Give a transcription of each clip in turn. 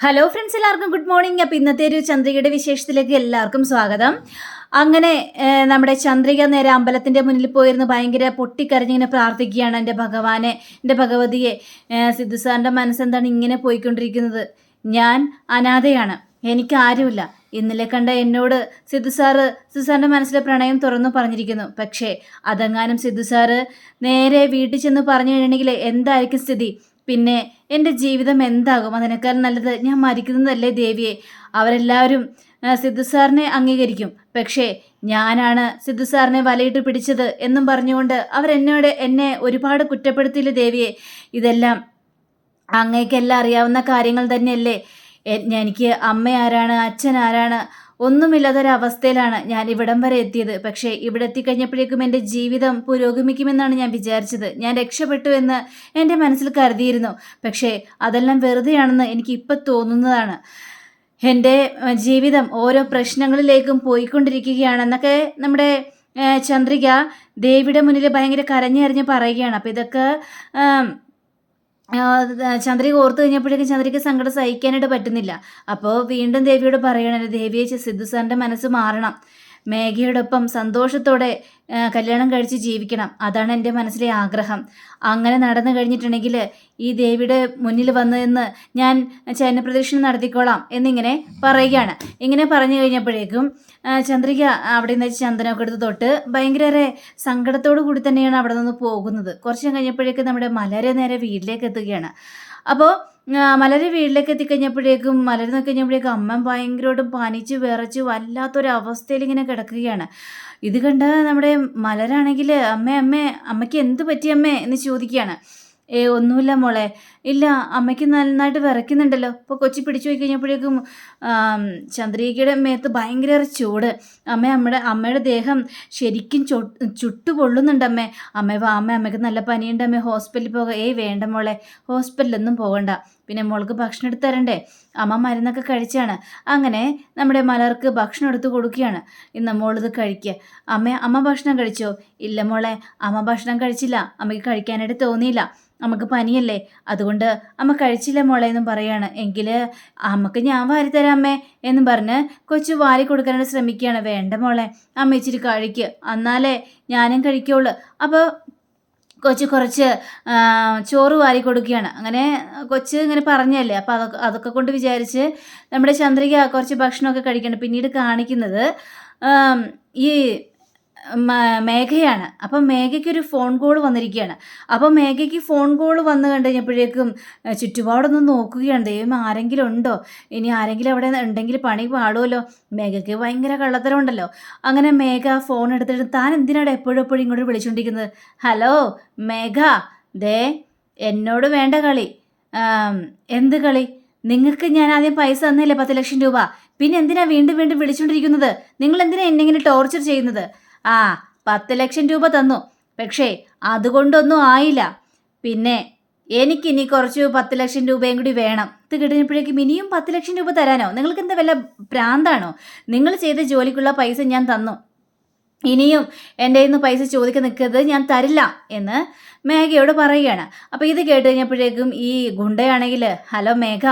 Hello friends എല്ലാവർക്കും good morning അപ്പോൾ ഇന്നത്തെ ഒരു ചന്ദ്രികയുടെ വിശേഷത്തിലേക്ക് എല്ലാവർക്കും സ്വാഗതം. അങ്ങനെ നമ്മുടെ ചന്ദ്രിക നേരെ അമ്പലത്തിന്റെ മുന്നിൽ പോയിരുന്ന് ഭയങ്കര പൊട്ടിക്കരഞ്ഞിങ്ങനെ പ്രാർത്ഥിക്കുകയാണ് എന്റെ ഭഗവാനെ എന്റെ ഭഗവതിയെ. സിദ്ധു സാറിന്റെ മനസ്സെന്താണ് ഇങ്ങനെ പോയിക്കൊണ്ടിരിക്കുന്നത്? ഞാൻ അനാഥയാണ്. എനിക്ക് ആരുമില്ല. ഇന്നലെ കണ്ട എന്നോട് സിദ്ധു സാറ് സിദ്ധു സാറിന്റെ മനസ്സിലെ പ്രണയം തുറന്നു പറഞ്ഞിരിക്കുന്നു. പക്ഷേ അതെങ്ങാനും സിദ്ധു സാറ് നേരെ വീട്ടിൽ ചെന്ന് പറഞ്ഞു കഴിഞ്ഞിട്ടുണ്ടെങ്കിൽ എന്തായിരിക്കും സ്ഥിതി? പിന്നെ എന്റെ ജീവിതം എന്താകും? അതിനേക്കാൾ നല്ലത് ഞാൻ മരിക്കുന്നതല്ലേ ദേവിയെ? അവരെല്ലാവരും സിദ്ധു സാറിനെ അംഗീകരിക്കും. പക്ഷേ ഞാനാണ് സിദ്ധു സാറിനെ വലയിട്ട് പിടിച്ചത് എന്നും പറഞ്ഞുകൊണ്ട് അവരെന്നോട് എന്നെ ഒരുപാട് കുറ്റപ്പെടുത്തിയില്ല ദേവിയെ? ഇതെല്ലാം അങ്ങേക്കെല്ലാം അറിയാവുന്ന കാര്യങ്ങൾ തന്നെയല്ലേ? എനിക്ക് അമ്മ ആരാണ് അച്ഛൻ ആരാണ് ഒന്നുമില്ലാത്തൊരവസ്ഥയിലാണ് ഞാൻ ഇവിടം വരെ എത്തിയത്. പക്ഷേ ഇവിടെ എത്തിക്കഴിഞ്ഞപ്പോഴേക്കും എന്റെ ജീവിതം പുരോഗമിക്കുമെന്നാണ് ഞാൻ വിചാരിച്ചത്. ഞാൻ രക്ഷപ്പെട്ടു എന്ന് എന്റെ മനസ്സിൽ കരുതിയിരുന്നു. പക്ഷേ അതെല്ലാം വെറുതെയാണെന്ന് എനിക്ക് ഇപ്പം തോന്നുന്നതാണ്. എന്റെ ജീവിതം ഓരോ പ്രശ്നങ്ങളിലേക്കും പോയിക്കൊണ്ടിരിക്കുകയാണെന്നൊക്കെ നമ്മുടെ ചന്ദ്രിക ദേവിയുടെ മുന്നിൽ ഭയങ്കര കരഞ്ഞറിഞ്ഞ് പറയുകയാണ്. അപ്പോൾ ഇതൊക്കെ ചന്ദ്രിക ഓർത്തു കഴിഞ്ഞപ്പോഴേക്കും ചന്ദ്രിക സങ്കടം സഹിക്കാനായിട്ട് പറ്റുന്നില്ല. അപ്പോൾ വീണ്ടും ദേവിയോട് പറയണല്ലോ ദേവിയെ സിദ്ധു സാറിന്റെ മനസ്സ് മാറണം. മേഘയോടൊപ്പം സന്തോഷത്തോടെ കല്യാണം കഴിച്ച് ജീവിക്കണം. അതാണ് എന്റെ മനസ്സിലെ ആഗ്രഹം. അങ്ങനെ നടന്നു കഴിഞ്ഞിട്ടുണ്ടെങ്കിൽ ഈ ദേവിയുടെ മുന്നിൽ വന്നു നിന്ന് ഞാൻ ചൈനപ്രദക്ഷിണം നടത്തിക്കോളാം എന്നിങ്ങനെ പറയുകയാണ്. ഇങ്ങനെ പറഞ്ഞു കഴിഞ്ഞപ്പോഴേക്കും ചന്ദ്രിക അവിടെ നിന്ന് ചന്ദനമൊക്കെ എടുത്ത് തൊട്ട് ഭയങ്കര സങ്കടത്തോടു കൂടി തന്നെയാണ് അവിടെ നിന്ന് പോകുന്നത്. കുറച്ച് കഴിഞ്ഞപ്പോഴേക്കും നമ്മുടെ മലരെ നേരെ വീട്ടിലേക്ക് എത്തുകയാണ്. അപ്പോൾ മലര് വീട്ടിലേക്ക് എത്തിക്കഴിഞ്ഞപ്പോഴേക്കും മലര് നിന്ന് കഴിഞ്ഞപ്പോഴേക്കും അമ്മ ഭയങ്കരമായിട്ടും പനിച്ച് വിറച്ച് വല്ലാത്തൊരവസ്ഥയിൽ ഇങ്ങനെ കിടക്കുകയാണ്. ഇത് കണ്ട നമ്മുടെ മലരാണെങ്കിൽ അമ്മേ അമ്മേ അമ്മയ്ക്ക് എന്ത് പറ്റി അമ്മേ? എന്ന് ചോദിക്കുകയാണ്. ഏ ഒന്നുമില്ല മോളെ. ഇല്ല അമ്മയ്ക്ക് നന്നായിട്ട് വിറയ്ക്കുന്നുണ്ടല്ലോ. ഇപ്പോൾ കൊച്ചി പിടിച്ചു പോയി കഴിഞ്ഞപ്പോഴേക്കും ചന്ദ്രികയുടെ മേത്ത് ഭയങ്കര ചൂട്. അമ്മ അമ്മയുടെ അമ്മയുടെ ദേഹം ശരിക്കും ചുട്ടു പൊള്ളുന്നുണ്ട് അമ്മേ. അമ്മ അമ്മ അമ്മയ്ക്ക് നല്ല പനിയുണ്ട് അമ്മ. ഹോസ്പിറ്റലിൽ പോകാം. ഏയ് വേണ്ട മോളെ. ഹോസ്പിറ്റലൊന്നും പോകണ്ട. പിന്നെ മോൾക്ക് ഭക്ഷണം എടുത്ത് തരണ്ടേ? അമ്മ മരുന്നൊക്കെ കഴിച്ചാണ്. അങ്ങനെ നമ്മുടെ മലർക്ക് ഭക്ഷണം എടുത്ത് കൊടുക്കുകയാണ്. ഇന്ന് മോളിത് കഴിക്കുക അമ്മ അമ്മ ഭക്ഷണം കഴിച്ചോ? ഇല്ല മോളെ അമ്മ ഭക്ഷണം കഴിച്ചില്ല. അമ്മയ്ക്ക് കഴിക്കാനായിട്ട് തോന്നിയില്ല. നമുക്ക് പനിയല്ലേ? അതുകൊണ്ട് അമ്മ കഴിച്ചില്ല മോളെ എന്നും പറയാണ്. എങ്കിൽ അമ്മയ്ക്ക് ഞാൻ വാരിത്തരാം അമ്മേ എന്നും പറഞ്ഞ് കൊച്ചു വാരി കൊടുക്കാനായിട്ട് ശ്രമിക്കുകയാണ്. വേണ്ട മോളെ അമ്മ ഇച്ചിരി കഴിക്കുക എന്നാലേ ഞാനും കഴിക്കുള്ളൂ. അപ്പോൾ കൊച്ചു കുറച്ച് ചോറ് വാരി കൊടുക്കുകയാണ്. അങ്ങനെ കൊച്ച് ഇങ്ങനെ പറഞ്ഞല്ലേ അപ്പോൾ അതൊക്കെ അതൊക്കെ കൊണ്ട് വിചാരിച്ച് നമ്മുടെ ചന്ദ്രിക കുറച്ച് ഭക്ഷണമൊക്കെ കഴിക്കണം. പിന്നീട് കാണിക്കുന്നത് ഈ മേഘയാണ്. അപ്പം മേഘയ്ക്ക് ഒരു ഫോൺ കോൾ വന്നിരിക്കുകയാണ്. അപ്പം മേഘയ്ക്ക് ഫോൺ കോൾ വന്നു കഴിഞ്ഞപ്പോഴേക്കും ചുറ്റുപാടൊന്ന് നോക്കുകയാണ്. ദൈവം ആരെങ്കിലും ഉണ്ടോ? ഇനി ആരെങ്കിലും അവിടെ ഉണ്ടെങ്കിൽ പണി പാടുമല്ലോ? മേഘയ്ക്ക് ഭയങ്കര കള്ളത്തരമുണ്ടല്ലോ. അങ്ങനെ മേഘ ഫോൺ എടുത്തിട്ട് താൻ എന്തിനാണ് എപ്പോഴും എപ്പോഴും ഇങ്ങോട്ട് വിളിച്ചുകൊണ്ടിരിക്കുന്നത് ഹലോ മേഘ. ദേ എന്നോട് വേണ്ട കളി. എന്ത് കളി? നിങ്ങൾക്ക് ഞാൻ ആദ്യം പൈസ തന്നില്ലേ പത്ത് ലക്ഷം രൂപ? പിന്നെ എന്തിനാ വീണ്ടും വീണ്ടും വിളിച്ചുകൊണ്ടിരിക്കുന്നത് നിങ്ങൾ എന്തിനാ എന്നെ ഇങ്ങനെ ടോർച്ചർ ചെയ്യുന്നത്? ആ പത്ത് ലക്ഷം രൂപ തന്നു. പക്ഷേ അതുകൊണ്ടൊന്നും ആയില്ല. പിന്നെ എനിക്കിനി കുറച്ച് പത്ത് ലക്ഷം രൂപയും കൂടി വേണം. ഇത് കിട്ടുന്നപ്പോഴേക്കും ഇനിയും പത്ത് ലക്ഷം രൂപ തരാനോ? നിങ്ങൾക്ക് എന്താ വല്ല ഭ്രാന്താണോ നിങ്ങൾ ചെയ്ത ജോലിക്കുള്ള പൈസ ഞാൻ തന്നു. ഇനിയും എന്റെ നിന്ന് പൈസ ചോദിക്കാൻ നിൽക്കരുത് ഞാൻ തരില്ല എന്ന് മേഘയോട് പറയുകയാണ്. അപ്പോൾ ഇത് കേട്ട് കഴിഞ്ഞപ്പോഴേക്കും ഈ ഗുണ്ടയാണെങ്കിൽ ഹലോ മേഘ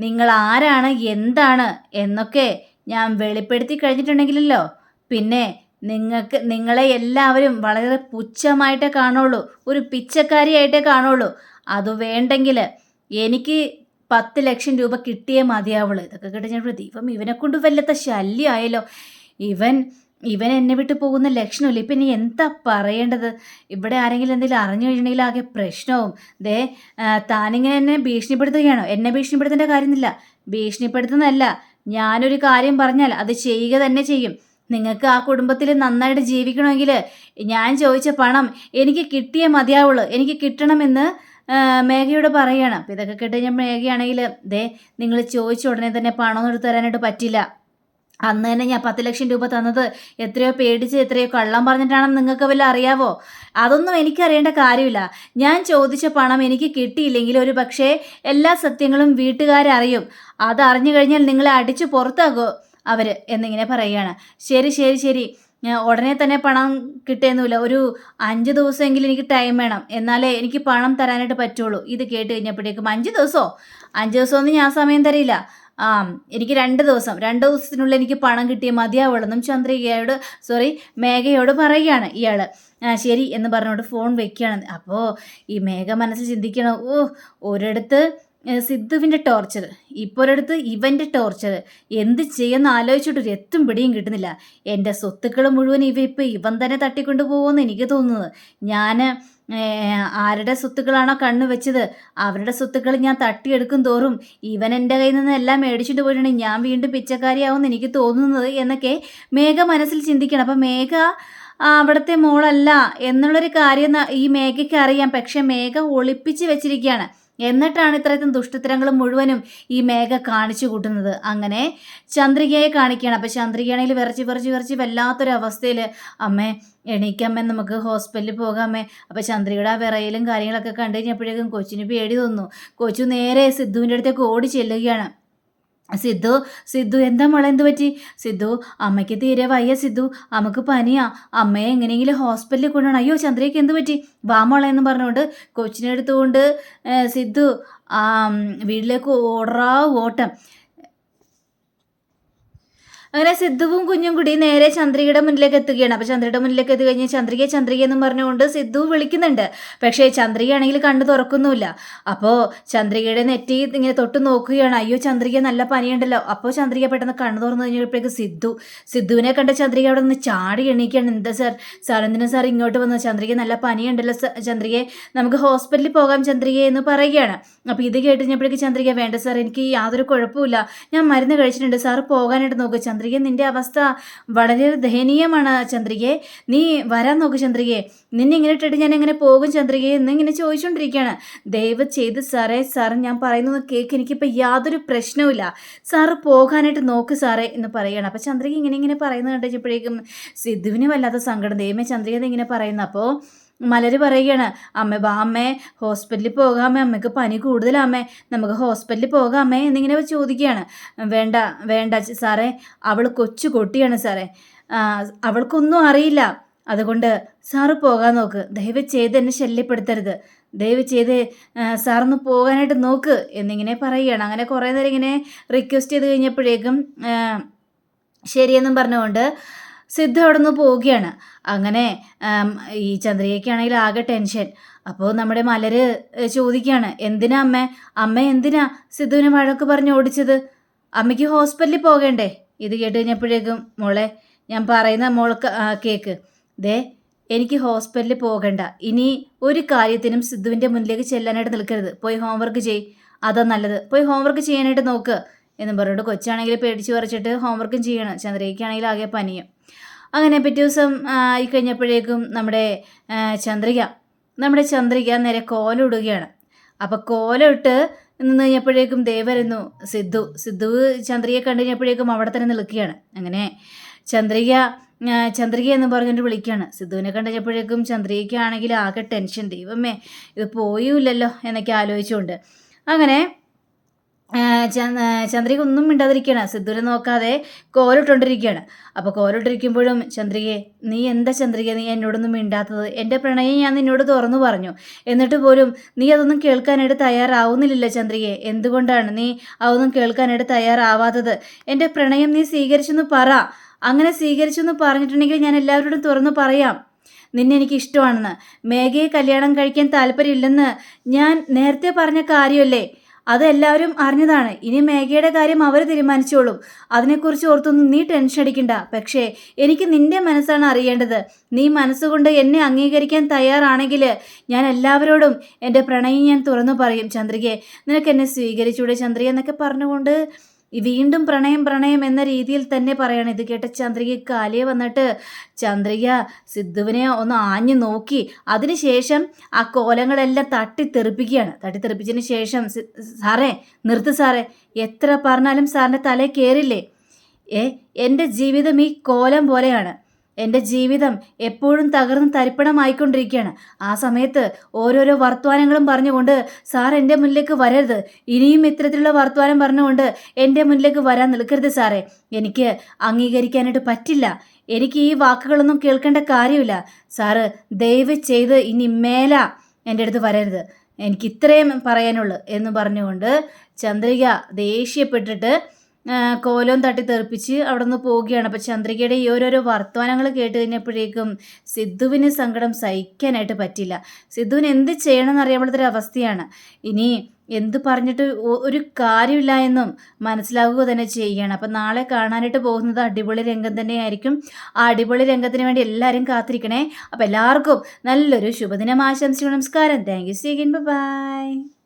നിങ്ങൾ ആരാണ്? എന്താണ്? എന്നൊക്കെ ഞാൻ വെളിപ്പെടുത്തി കഴിഞ്ഞിട്ടുണ്ടെങ്കിലല്ലോ. പിന്നെ നിങ്ങൾക്ക് നിങ്ങളെ എല്ലാവരും വളരെ പുച്ഛമായിട്ടേ കാണുള്ളൂ ഒരു പിച്ചക്കാരിയായിട്ടേ കാണുള്ളൂ. അത് വേണ്ടെങ്കിൽ എനിക്ക് പത്ത് ലക്ഷം രൂപ കിട്ടിയേ മതിയാവുള്ളൂ. ഇതൊക്കെ കിട്ടിയപ്പോൾ ദൈവം ഇവനെ കൊണ്ട് വല്ലത്ത ശല്യമായല്ലോ. ഇവൻ ഇവൻ എന്നെ വിട്ട് പോകുന്ന ലക്ഷണമില്ല? ഇപ്പം ഇനി എന്താ പറയേണ്ടത്? ഇവിടെ ആരെങ്കിലും എന്തെങ്കിലും അറിഞ്ഞു കഴിഞ്ഞിട്ടുണ്ടെങ്കിൽ ആകെ പ്രശ്നവും. ദേ താനിങ്ങനെ എന്നെ ഭീഷണിപ്പെടുത്തുകയാണോ? എന്നെ ഭീഷണിപ്പെടുത്തേണ്ട കാര്യമൊന്നുമില്ല ഭീഷണിപ്പെടുത്തുന്നതല്ല. ഞാനൊരു കാര്യം പറഞ്ഞാൽ അത് ചെയ്യുക തന്നെ ചെയ്യും. നിങ്ങൾക്ക് ആ കുടുംബത്തിൽ നന്നായിട്ട് ജീവിക്കണമെങ്കിൽ ഞാൻ ചോദിച്ച പണം എനിക്ക് കിട്ടിയേ മതിയാവുള്ളൂ. എനിക്ക് കിട്ടണമെന്ന് മേഘയോട് പറയണം. അപ്പം ഇതൊക്കെ കിട്ടുകഴിഞ്ഞാൽ മേഘയാണെങ്കിൽ ദേ നിങ്ങൾ ചോദിച്ച ഉടനെ തന്നെ പണം എടുത്തു തരാനായിട്ട് പറ്റില്ല. അന്ന് തന്നെ ഞാൻ പത്ത് ലക്ഷം രൂപ തന്നത് എത്രയോ പേടിച്ച് എത്രയോ കള്ളം പറഞ്ഞിട്ടാണെന്ന് നിങ്ങൾക്ക് വല്ല അറിയാവോ? അതൊന്നും എനിക്കറിയേണ്ട കാര്യമില്ല. ഞാൻ ചോദിച്ച പണം എനിക്ക് കിട്ടിയില്ലെങ്കിൽ ഒരു പക്ഷേ എല്ലാ സത്യങ്ങളും വീട്ടുകാരറിയും. അത് അറിഞ്ഞു കഴിഞ്ഞാൽ നിങ്ങളെ അടിച്ചു പുറത്താകോ അവർ എന്നിങ്ങനെ പറയുകയാണ്. ശരി ശരി ശരി. ഉടനെ തന്നെ പണം കിട്ടേന്നുമില്ല. ഒരു അഞ്ച് ദിവസമെങ്കിലും എനിക്ക് ടൈം വേണം. എന്നാലേ എനിക്ക് പണം തരാനായിട്ട് പറ്റുള്ളൂ. ഇത് കേട്ട് കഴിഞ്ഞപ്പോഴേക്കും അഞ്ച് ദിവസമോ അഞ്ച് ദിവസമൊന്നും ഞാൻ സമയം തരില്ല. ആ എനിക്ക് രണ്ട് ദിവസം. രണ്ട് ദിവസത്തിനുള്ളിൽ എനിക്ക് പണം കിട്ടിയ മതിയാവുള്ളെന്നും ചന്ദ്രികയോട് സോറി മേഘയോട് പറയുകയാണ് ഇയാൾ ആ ശരി എന്ന് പറഞ്ഞുകൊണ്ട് ഫോൺ വെക്കുകയാണ്. അപ്പോൾ ഈ മേഘ മനസ്സിൽ ചിന്തിക്കണം. ഓ ഒരിടത്ത് സിദ്ധുവിന്റെ ടോർച്ചർ. ഇപ്പോൾ ഒരിടത്ത് ഇവന്റെ ടോർച്ചർ. എന്ത് ചെയ്യുമെന്ന് ആലോചിച്ചിട്ട് ഒരു എത്തും പിടിയും കിട്ടുന്നില്ല. എന്റെ സ്വത്തുക്കൾ മുഴുവൻ ഇവ ഇപ്പോൾ ഇവൻ തന്നെ തട്ടിക്കൊണ്ടു പോകുമെന്ന് എനിക്ക് തോന്നുന്നത്. ഞാൻ ആരുടെ സ്വത്തുക്കളാണോ കണ്ണു വെച്ചത്? അവരുടെ സ്വത്തുക്കൾ ഞാൻ തട്ടിയെടുക്കും തോറും ഇവൻ എന്റെ കയ്യിൽ നിന്ന് എല്ലാം മേടിച്ചിട്ട് പോയിട്ടുണ്ടെങ്കിൽ ഞാൻ വീണ്ടും പിച്ചക്കാരിയാവുമെന്ന് എനിക്ക് തോന്നുന്നത് എന്നൊക്കെ മേഘ മനസ്സിൽ ചിന്തിക്കണം. അപ്പം മേഘ അവിടുത്തെ മോളല്ല. എന്നുള്ളൊരു കാര്യം ഈ മേഘയ്ക്ക് അറിയാം. പക്ഷെ മേഘ ഒളിപ്പിച്ച് വെച്ചിരിക്കുകയാണ്. എന്നിട്ടാണ് ഇത്രയും ദുഷ്ടത്തരങ്ങൾ മുഴുവനും ഈ മേഘ കാണിച്ചു കൂട്ടുന്നത്. അങ്ങനെ ചന്ദ്രികയെ കാണിക്കുകയാണ്. അപ്പം ചന്ദ്രികയാണെങ്കിൽ വിറച്ച് വിറച്ച് വിറച്ച് വല്ലാത്തൊരു അവസ്ഥയിൽ അമ്മേ എണീക്കമ്മേ നമുക്ക് ഹോസ്പിറ്റലിൽ പോകാമേ. അപ്പം ചന്ദ്രികയുടെ ആ വിറയിലും കാര്യങ്ങളൊക്കെ കണ്ടു കഴിഞ്ഞപ്പോഴേക്കും കൊച്ചിന് പേടി തോന്നുന്നു. കൊച്ചു നേരെ സിദ്ധുവിന്റെ അടുത്തേക്ക് ഓടി ചെല്ലുകയാണ്. സിദ്ധു സിദ്ധു എന്താ മോളെ എന്ത് പറ്റി? സിദ്ധു അമ്മയ്ക്ക് തീരെ വയ്യ സിദ്ധു. അമ്മയ്ക്ക് പനിയാ. അമ്മയെ എങ്ങനെയെങ്കിലും ഹോസ്പിറ്റലിൽ കൊണ്ടുപോകണം. അയ്യോ ചന്ദ്രയ്ക്ക് എന്ത് പറ്റി? വാ മോളെ എന്ന് പറഞ്ഞുകൊണ്ട് കൊച്ചിനെടുത്തുകൊണ്ട് സിദ്ധു വീട്ടിലേക്ക് ഓടാ ഓട്ടം. അങ്ങനെ സിദ്ധുവും കുഞ്ഞും കൂടി നേരെ ചന്ദ്രികയുടെ മുന്നിലേക്ക് എത്തുകയാണ്. അപ്പോൾ ചന്ദ്രയുടെ മുന്നിലേക്ക് എത്തി കഴിഞ്ഞ് ചന്ദ്രിക ചന്ദ്രിക എന്ന് പറഞ്ഞുകൊണ്ട് സിദ്ധു വിളിക്കുന്നുണ്ട്. പക്ഷേ ചന്ദ്രികയാണെങ്കിൽ കണ്ടു തുറക്കുന്നുമില്ല. അപ്പോൾ ചന്ദ്രികയുടെ നെറ്റി ഇങ്ങനെ തൊട്ട് നോക്കുകയാണ്. അയ്യോ ചന്ദ്രിക നല്ല പനിയുണ്ടല്ലോ. അപ്പോൾ ചന്ദ്രിക പെട്ടെന്ന് കണ്ണു തുറന്നു കഴിഞ്ഞപ്പോഴേക്ക് സിദ്ധു സിദ്ധുവിനെ കണ്ട ചന്ദ്രിക അവിടെ നിന്ന് ചാടി എണീക്കുകയാണ്. എന്താ സാർ? സാർ എന്തിനാ സാർ ഇങ്ങോട്ട് വന്നു ചന്ദ്രിക നല്ല പനിയുണ്ടല്ലോ ചന്ദ്രികയെ നമുക്ക് ഹോസ്പിറ്റലിൽ പോകാം ചന്ദ്രിക എന്ന് പറയുകയാണ്. അപ്പോൾ ഇത് കേട്ട് കഴിഞ്ഞപ്പോഴേക്ക് ചന്ദ്രിക വേണ്ട സാർ എനിക്ക് യാതൊരു കുഴപ്പമില്ല ഞാൻ മരുന്ന് കഴിച്ചിട്ടുണ്ട്. സാർ പോകാനായിട്ട് നോക്ക്. ചന്ദ്രിക നിന്റെ അവസ്ഥ വളരെ ദയനീയമാണ് ചന്ദ്രികയെ നീ വരാൻ നോക്ക് ചന്ദ്രികയെ നിന്നെ ഇങ്ങനെ ഇട്ടിട്ട് ഞാൻ എങ്ങനെ പോകും ചന്ദ്രികയെ എന്ന് ഇങ്ങനെ ചോദിച്ചുകൊണ്ടിരിക്കുകയാണ് ദയവ് ചെയ്ത് സാറേ സാർ ഞാൻ പറയുന്നത് കേക്ക് എനിക്കിപ്പോൾ യാതൊരു പ്രശ്നവുമില്ല. സാറ് പോകാനായിട്ട് നോക്ക് സാറേ എന്ന് പറയുകയാണ് അപ്പോൾ ചന്ദ്രിക ഇങ്ങനെ ഇങ്ങനെ പറയുന്നത് കണ്ടപ്പോഴേക്കും സിദ്ധുവിന് വല്ലാത്ത സങ്കടം. ദൈവമേ ചന്ദ്രിക ഇങ്ങനെ പറയുന്നു. അപ്പോൾ മലര് പറയുകയാണ് അമ്മ ബാ അമ്മേ ഹോസ്പിറ്റലിൽ പോകാമേ അമ്മയ്ക്ക് പനി കൂടുതലാമേ നമുക്ക് ഹോസ്പിറ്റലിൽ പോകാമേ എന്നിങ്ങനെ ചോദിക്കുകയാണ്. വേണ്ട വേണ്ട സാറേ അവൾ കൊച്ചു കൊട്ടിയാണ് സാറേ. അവൾക്കൊന്നും അറിയില്ല. അതുകൊണ്ട് സാറ് പോകാൻ നോക്ക്. ദയവ് ചെയ്ത് എന്നെ ശല്യപ്പെടുത്തരുത്. ദയവ് ചെയ്ത് സാറൊന്ന് പോകാനായിട്ട് നോക്ക് എന്നിങ്ങനെ പറയുകയാണ്. അങ്ങനെ കുറേ നേരം ഇങ്ങനെ റിക്വസ്റ്റ് ചെയ്ത് കഴിഞ്ഞപ്പോഴേക്കും ശരിയെന്നും പറഞ്ഞുകൊണ്ട് സിദ്ധ അവിടെ നിന്ന് പോവുകയാണ്. അങ്ങനെ ഈ ചന്ദ്രികയ്ക്കാണെങ്കിൽ ആകെ ടെൻഷൻ. അപ്പോൾ നമ്മുടെ മലര് ചോദിക്കുകയാണ് എന്തിനാ അമ്മ? അമ്മ എന്തിനാ സിദ്ധുവിനെ വഴക്ക് പറഞ്ഞ് ഓടിച്ചത്? അമ്മയ്ക്ക് ഹോസ്പിറ്റലിൽ പോകേണ്ടേ? ഇത് കേട്ട് കഴിഞ്ഞപ്പോഴേക്കും മോളെ ഞാൻ പറയുന്ന മോൾക്ക് കേക്ക്. ദേ എനിക്ക് ഹോസ്പിറ്റലിൽ പോകണ്ട. ഇനി ഒരു കാര്യത്തിനും സിദ്ധുവിന്റെ മുന്നിലേക്ക് ചെല്ലാനായിട്ട് നിൽക്കരുത്. പോയി ഹോംവർക്ക് ചെയ് അതാ നല്ലത്. പോയി ഹോംവർക്ക് ചെയ്യാനായിട്ട് നോക്ക്. എന്നും പറഞ്ഞിട്ട് കൊച്ചാണെങ്കിൽ പേടിച്ച് പറിച്ചിട്ട് ഹോംവർക്കും ചെയ്യണം. ചന്ദ്രയ്ക്കാണെങ്കിൽ ആകെ പനിയും. അങ്ങനെ പിറ്റേ ദിവസം ആയി കഴിഞ്ഞപ്പോഴേക്കും നമ്മുടെ ചന്ദ്രിക നമ്മുടെ ചന്ദ്രിക നേരെ കോലിടുകയാണ്. അപ്പോൾ കോലമിട്ട് നിന്ന് കഴിഞ്ഞപ്പോഴേക്കും ദേ വരുന്നു സിദ്ധു. സിദ്ധു ചന്ദ്രികയെ കണ്ടു കഴിഞ്ഞപ്പോഴേക്കും അവിടെ തന്നെ നിൽക്കുകയാണ്. അങ്ങനെ ചന്ദ്രിക ചന്ദ്രിക എന്ന് പറഞ്ഞിട്ട് വിളിക്കുകയാണ്. സിദ്ധുവിനെ കണ്ടു കഴിഞ്ഞപ്പോഴേക്കും ചന്ദ്രികയ്ക്കാണെങ്കിൽ ആകെ ടെൻഷൻ ദൈവമേ ഇത് പോയില്ലല്ലോ എന്നൊക്കെ ആലോചിച്ചുകൊണ്ട്. അങ്ങനെ ചന്ദ്രിക ഒന്നും മിണ്ടാതിരിക്കുകയാണ്. സിദ്ധുരെ നോക്കാതെ കോലിട്ടുകൊണ്ടിരിക്കുകയാണ് അപ്പോൾ കോലിട്ടിരിക്കുമ്പോഴും ചന്ദ്രികയെ നീ എന്താ ചന്ദ്രിക നീ എന്നോടൊന്നും മിണ്ടാത്തത്. എന്റെ പ്രണയം ഞാൻ നിന്നോട് തുറന്നു പറഞ്ഞു. എന്നിട്ട് പോലും നീ അതൊന്നും കേൾക്കാനായിട്ട് തയ്യാറാവുന്നില്ല ചന്ദ്രികയെ. എന്തുകൊണ്ടാണ് നീ അതൊന്നും കേൾക്കാനായിട്ട് തയ്യാറാവാത്തത്? എന്റെ പ്രണയം നീ സ്വീകരിച്ചെന്ന് പറ. അങ്ങനെ സ്വീകരിച്ചെന്ന് പറഞ്ഞിട്ടുണ്ടെങ്കിൽ ഞാൻ എല്ലാവരോടും തുറന്നു പറയാം. നിന്നെ എനിക്ക് ഇഷ്ടമാണെന്ന്. മേഘയെ കല്യാണം കഴിക്കാൻ താല്പര്യമില്ലെന്ന് ഞാൻ നേരത്തെ പറഞ്ഞ കാര്യമല്ലേ? അത് എല്ലാവരും അറിഞ്ഞതാണ്. ഇനി മേഘയുടെ കാര്യം അവർ തീരുമാനിച്ചോളും. അതിനെക്കുറിച്ച് ഓർത്തൊന്നും നീ ടെൻഷൻ അടിക്കണ്ട. പക്ഷേ എനിക്ക് നിന്റെ മനസ്സാണ് അറിയേണ്ടത്. നീ മനസ്സുകൊണ്ട് എന്നെ അംഗീകരിക്കാൻ തയ്യാറാണെങ്കിൽ ഞാൻ എല്ലാവരോടും എന്റെ പ്രണയം ഞാൻ തുറന്നു പറയും. ചന്ദ്രികയെ നിനക്ക് എന്നെ സ്വീകരിച്ചൂടെ ചന്ദ്രിക എന്നൊക്കെ പറഞ്ഞുകൊണ്ട് വീണ്ടും പ്രണയം പ്രണയം എന്ന രീതിയിൽ തന്നെ പറയണം. ഇത് കേട്ട ചന്ദ്രിക കാലിയെ വന്നിട്ട് ചന്ദ്രിക സിദ്ധുവിനെ ഒന്ന് ആഞ്ഞു നോക്കി. അതിനുശേഷം ആ കോലങ്ങളെല്ലാം തട്ടിത്തെറിപ്പിക്കുകയാണ്. തട്ടിത്തെറിപ്പിച്ചതിന് ശേഷം സാറേ നിർത്ത് സാറേ എത്ര പറഞ്ഞാലും സാറിന്റെ തലേ കയറില്ലേ ഏ എന്റെ ജീവിതം ഈ കോലം പോലെയാണ്. എന്റെ ജീവിതം എപ്പോഴും തകർന്ന് തരിപ്പണമായിക്കൊണ്ടിരിക്കുകയാണ്. ആ സമയത്ത് ഓരോരോ വർത്തമാനങ്ങളും പറഞ്ഞുകൊണ്ട് സാർ എന്റെ മുന്നിലേക്ക് വരരുത്. ഇനിയും ഇത്തരത്തിലുള്ള വർത്തമാനം പറഞ്ഞുകൊണ്ട് എന്റെ മുന്നിലേക്ക് വരാൻ നിൽക്കരുത് സാറേ. എനിക്ക് അംഗീകരിക്കാനായിട്ട് പറ്റില്ല. എനിക്ക് ഈ വാക്കുകളൊന്നും കേൾക്കേണ്ട കാര്യമില്ല. സാറ് ദയവ് ചെയ്ത് ഇനി മേല എന്റെ അടുത്ത് വരരുത്. എനിക്ക് ഇത്രയും പറയാനുള്ളൂ എന്ന് പറഞ്ഞുകൊണ്ട് ചന്ദ്രിക ദേഷ്യപ്പെട്ടിട്ട് കോലവും തട്ടി തെറിപ്പിച്ച് അവിടെ നിന്ന് പോവുകയാണ്. അപ്പോൾ ചന്ദ്രികയുടെ ഈ ഓരോരോ വർത്തമാനങ്ങൾ കേട്ട് കഴിഞ്ഞപ്പോഴേക്കും സിദ്ധുവിന് സങ്കടം സഹിക്കാനായിട്ട് പറ്റില്ല സിദ്ധുവിന് എന്ത് ചെയ്യണമെന്ന് അറിയാൻ അവസ്ഥയാണ്. ഇനി എന്ത് പറഞ്ഞിട്ട് ഒരു കാര്യമില്ല എന്നും മനസ്സിലാവുക തന്നെ ചെയ്യുകയാണ് അപ്പം നാളെ കാണാനായിട്ട് പോകുന്നത് അടിപൊളി രംഗം തന്നെയായിരിക്കും. ആ അടിപൊളി രംഗത്തിന് വേണ്ടി എല്ലാവരും കാത്തിരിക്കണേ. അപ്പം എല്ലാവർക്കും നല്ലൊരു ശുഭദിനം ആശംസിക്കും നമസ്കാരം. Thank you സീഗിൻ by